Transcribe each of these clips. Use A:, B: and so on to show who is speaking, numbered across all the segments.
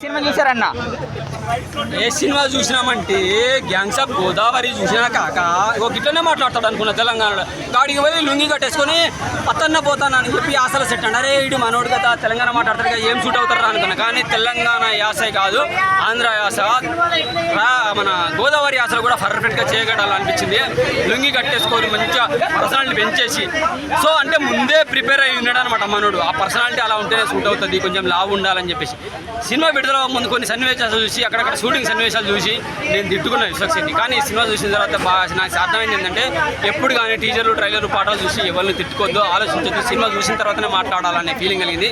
A: Cinema చూసారన్న
B: ఏ cinema చూసినామంటే గ్యాంగ్స్ ఆఫ్ గోదావరి చూసినా కాక ఒక గిట్లనే మాట్లాడతాడు అనుకున్నా తెలంగాణలో. కాడికి పోయి లుంగి కట్టేసుకొని అతన్న పోతాను అని చెప్పి ఆశలు సెట్ అరే ఇటు మనోడు కదా తెలంగాణ మాట్లాడతారు కదా ఏం సూట్ అవుతారు అనుకున్నా. కానీ తెలంగాణ యాసే కాదు ఆంధ్ర యాస మన గోదావరి యాసలు కూడా పర్ఫెక్ట్గా చేయగడాలి అనిపించింది లుంగి కట్టేసుకొని మంచిగా పర్సనాలిటీ పెంచేసి. సో అంటే ముందే ప్రిపేర్ అయి ఉన్నాడు అనమాట మనోడు. ఆ పర్సనాలిటీ అలా ఉంటేనే సూట్ అవుతుంది కొంచెం లావు ఉండాలని చెప్పేసి. సినిమా విడుదల ముందు కొన్ని సన్నివేశాలు చూసి అక్కడక్కడ షూటింగ్ సన్నివేశాలు చూసి నేను తిట్టుకున్నాను విశ్వక్సేన్ని కానీ ఈ సినిమా చూసిన తర్వాత బాగా నాకు అర్థమైంది ఏంటంటే ఎప్పుడు కానీ టీజర్లు ట్రైలర్లు పాటలు చూసి ఎవరిని తిట్టుకోవద్దు ఆలోచించొద్దు. సినిమా చూసిన తర్వాతనే మాట్లాడాలనే ఫీలింగ్ కలిగింది.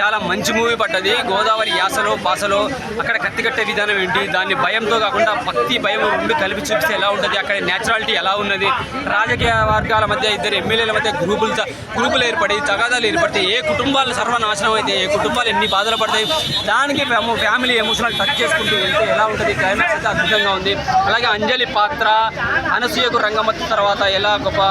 B: చాలా మంచి మూవీ పడ్డది. గోదావరి యాసలో భాషలో అక్కడ కత్తి కట్టే విధానం ఏంటి? దాన్ని భయంతో కాకుండా భక్తి భయం రెండు కలిపి చూపిస్తే ఎలా ఉంటుంది? అక్కడ న్యాచురాలిటీ ఎలా ఉన్నది? రాజకీయ వర్గాల మధ్య ఇద్దరు ఎమ్మెల్యేల మధ్య గ్రూపులు గ్రూపులు ఏర్పడి తగాదాలు ఏర్పడితే ఏ కుటుంబాలు సర్వనాశనం అయితే ఏ కుటుంబాలు ఎన్ని బాధలు పడతాయి? దానికి ఫ్యామిలీ ఎమోషనల్ టచ్ చేసుకుంటూ వెళ్తే ఎలా ఉంటుంది? క్లైమాక్స్ అయితే అద్భుతంగా ఉంది. అలాగే అంజలి పాత్ర అనసూయకు రంగమత్తి తర్వాత ఎలా గొప్ప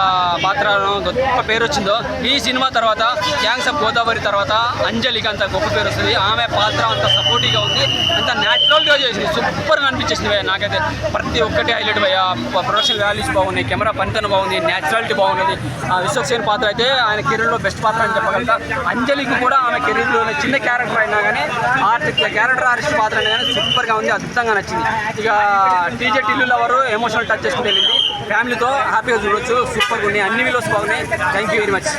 B: పాత్ర గొప్ప పేరు వచ్చిందో ఈ సినిమా తర్వాత గ్యాంగ్స్ ఆఫ్ గోదావరి తర్వాత అంజలికి అంత గొప్ప పేరు వస్తుంది ఆమె పాత్ర అంత సపోర్టివ్గా ఉంది. అంత న్యాచురల్గా చేసింది సూపర్గా అనిపించేసింది భయ నాకైతే. ప్రతి ఒక్కటి హైలైట్ భయ ప్రొడక్షన్ వాల్యూస్ బాగున్నాయి కెమెరా పనితనం బాగుంది న్యాచురాలిటీ బాగున్నది. ఆ విశ్వక్సేన్ పాత్ర అయితే ఆయన కెరీర్లో బెస్ట్ పాత్ర అని చెప్పగలుగుతా. అంజలికి కూడా ఆమె కెరీర్లో చిన్న క్యారెక్టర్ అయినా కానీ ఆర్టిస్ట్ క్యారెక్టర్ ఆర్టిస్ట్ పాత్ర అయినా కానీ సూపర్గా ఉంది అద్భుతంగా నచ్చింది. ఇక టీజే టిల్లు ఎవరు ఎమోషనల్ టచ్ చేసుకుని వెళ్ళింది. ఫ్యామిలీతో హ్యాపీగా చూడొచ్చు సూపర్గా ఉన్నాయి అన్ని వీడియోస్ బాగున్నాయి. Thank you very much